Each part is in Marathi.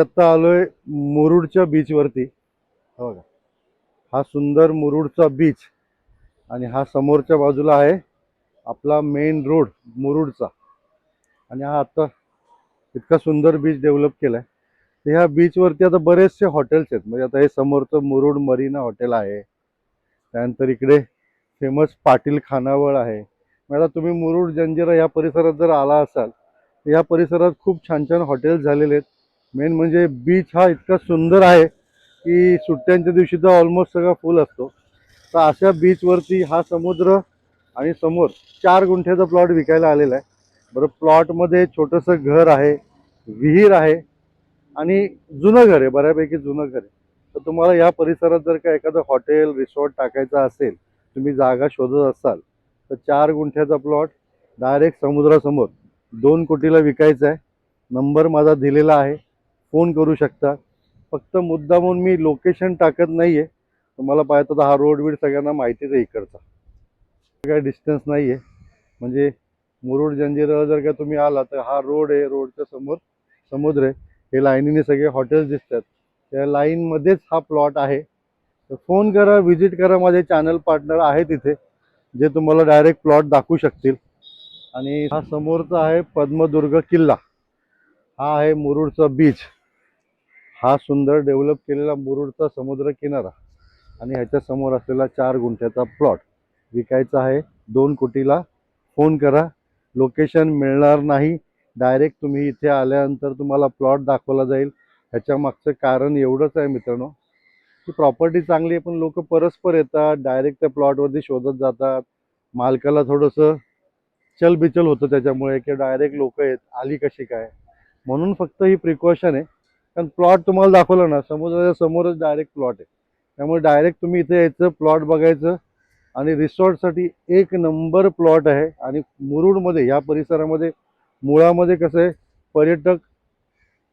आता आलोय मुरुडच्या बीच वरती. हो का? हा सुंदर मुरुडचा बीच आणि हा समोरच्या बाजूला आहे आपला मेन रोड मुरुडचा. आणि हा आता इतका सुंदर बीच डेव्हलप केलाय. तर ह्या बीचवरती आता बरेचसे हॉटेल्स आहेत. म्हणजे आता हे समोरचं मुरुड मरीना हॉटेल आहे. त्यानंतर इकडे फेमस पाटील खानावळ आहे. मग आता तुम्ही मुरुड जंजिरा या परिसरात जर आला असाल तर या परिसरात खूप छान छान हॉटेल्स झालेले आहेत. मेन म्हणजे बीच हा इतका सुंदर आहे की सुट्ट्यांच्या दिवशी तर ऑलमोस्ट सगळा फुल असतो. तर अशा बीचवरती हा समुद्र आणि समोर चार गुंठ्याचा प्लॉट विकायला आलेला आहे. बरं प्लॉटमध्ये छोटंसं घर आहे विहीर आहे आणि जुनं घर आहे बऱ्यापैकी जुनं घर आहे. तर तुम्हाला या परिसरात जर का एखादं हॉटेल रिसॉर्ट टाकायचं असेल तुम्ही जागा शोधत असाल तर चार गुंठ्याचा प्लॉट डायरेक्ट समुद्रासमोर दोन कोटीला विकायचा आहे. नंबर माझा दिलेला आहे. फोन करू शकता. फक्त मुद्दामून मी लोकेशन टाकत नाही आहे तुम्हाला पाहायचं तर हा रोड बीड सगळ्यांना माहितीच आहे इकडचा. काय डिस्टन्स नाही आहे म्हणजे मुरुड जंजिराला जर का तुम्ही आला तर हा रोड आहे रोडच्या समोर समुद्र आहे. हे लाईनीने सगळे हॉटेल्स दिसतात. त्या लाईनमध्येच हा प्लॉट आहे. तर फोन करा व्हिजिट करा माझे चॅनल पार्टनर आहे तिथे जे तुम्हाला डायरेक्ट प्लॉट दाखवू शकतील. आणि हा समोरचा आहे पद्मदुर्ग किल्ला. हा आहे मुरुडचा बीच हा सुंदर डेव्हलप केलेला मुरुडचा समुद्र किनारा आणि ह्याच्या समोर असलेला चार गुंठ्याचा प्लॉट. विकायचा आहे दोन कोटीला. फोन करा. लोकेशन मिळणार नाही. डायरेक्ट तुम्ही इथे आल्यानंतर तुम्हाला प्लॉट दाखवला जाईल. ह्याच्या मागचं कारण एवढंच आहे मित्रांनो की प्रॉपर्टी चांगली आहे पण लोक परस्पर येतात डायरेक्ट त्या प्लॉटवरती शोधत जातात. मालकाला थोडंसं चलबिचल होतं त्याच्यामुळे की डायरेक्ट लोक येत आली कशी काय? म्हणून फक्त ही प्रिकॉशन आहे. कारण प्लॉट तुम्हाला दाखवला ना समुद्राच्या समोरच डायरेक्ट प्लॉट आहे. त्यामुळे डायरेक्ट तुम्ही इथे यायचं प्लॉट बघायचं आणि रिसॉर्टसाठी एक नंबर प्लॉट आहे आणि मुरुडमध्ये या परिसरामध्ये मुळामध्ये कसं आहे पर्यटक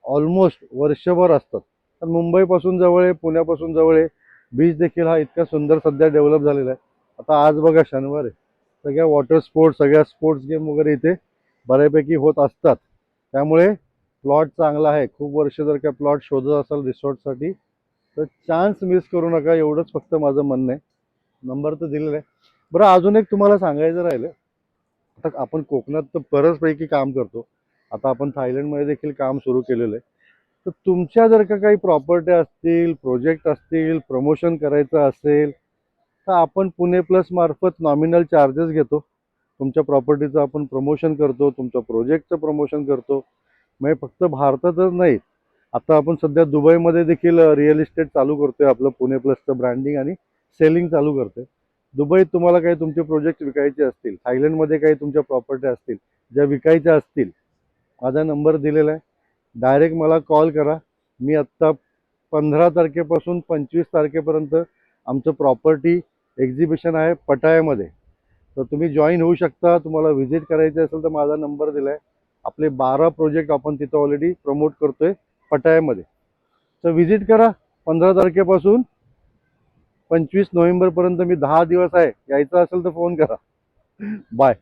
ऑलमोस्ट वर्षभर असतात. तर मुंबईपासून जवळ आहे पुण्यापासून जवळ आहे बीच देखील हा इतका सुंदर सध्या डेव्हलप झालेला आहे. आता आज बघा शनिवार आहे. सगळ्या वॉटर स्पोर्ट्स सगळ्या स्पोर्ट्स गेम वगैरे इथे बऱ्यापैकी होत असतात. त्यामुळे प्लॉट चांगला आहे. खूप वर्ष जर काय प्लॉट शोधत असाल रिसॉर्टसाठी तर चान्स मिस करू नका. एवढंच फक्त माझं म्हणणं आहे. नंबर तर दिलेला आहे. बरं अजून एक तुम्हाला सांगायचं राहिलं. आता आपण कोकणात तर बरंचपैकी काम करतो. आता आपण थायलंडमध्ये देखील काम सुरू केलेलं आहे. तर तुमच्या जर का काही प्रॉपर्टी असतील प्रोजेक्ट असतील प्रमोशन करायचं असेल तर आपण पुणे प्लस मार्फत नॉमिनल चार्जेस घेतो. तुमच्या प्रॉपर्टीचं आपण प्रमोशन करतो तुमच्या प्रोजेक्टचं प्रमोशन करतो. म्हणजे फक्त भारतातच नाही आता आपण सध्या दुबईमध्ये देखील रिअल इस्टेट चालू करतोय आपलं पुणे प्लसचं ब्रँडिंग आणि सेलिंग चालू करतोय. दुबईत तुम्हाला काही तुमचे प्रोजेक्ट विकायचे असतील थायलंडमध्ये काही तुमच्या प्रॉपर्टी असतील ज्या विकायच्या असतील माझा नंबर दिलेला आहे. डायरेक्ट मला कॉल करा. मी आत्ता पंधरा तारखेपासून पंचवीस तारखेपर्यंत आमचं प्रॉपर्टी एक्झिबिशन आहे पटायामध्ये. तर तुम्ही जॉईन होऊ शकता तुम्हाला व्हिजिट करायची असेल तर माझा नंबर दिला आहे आपले बारा प्रोजेक्ट आपण तिथं ऑलरेडी प्रमोट करतोय पटायामध्ये. तर व्हिजिट करा पंधरा तारखेपासून पंचवीस नोव्हेंबरपर्यंत मी दहा दिवस आहे. यायचं असेल तर फोन करा. बाय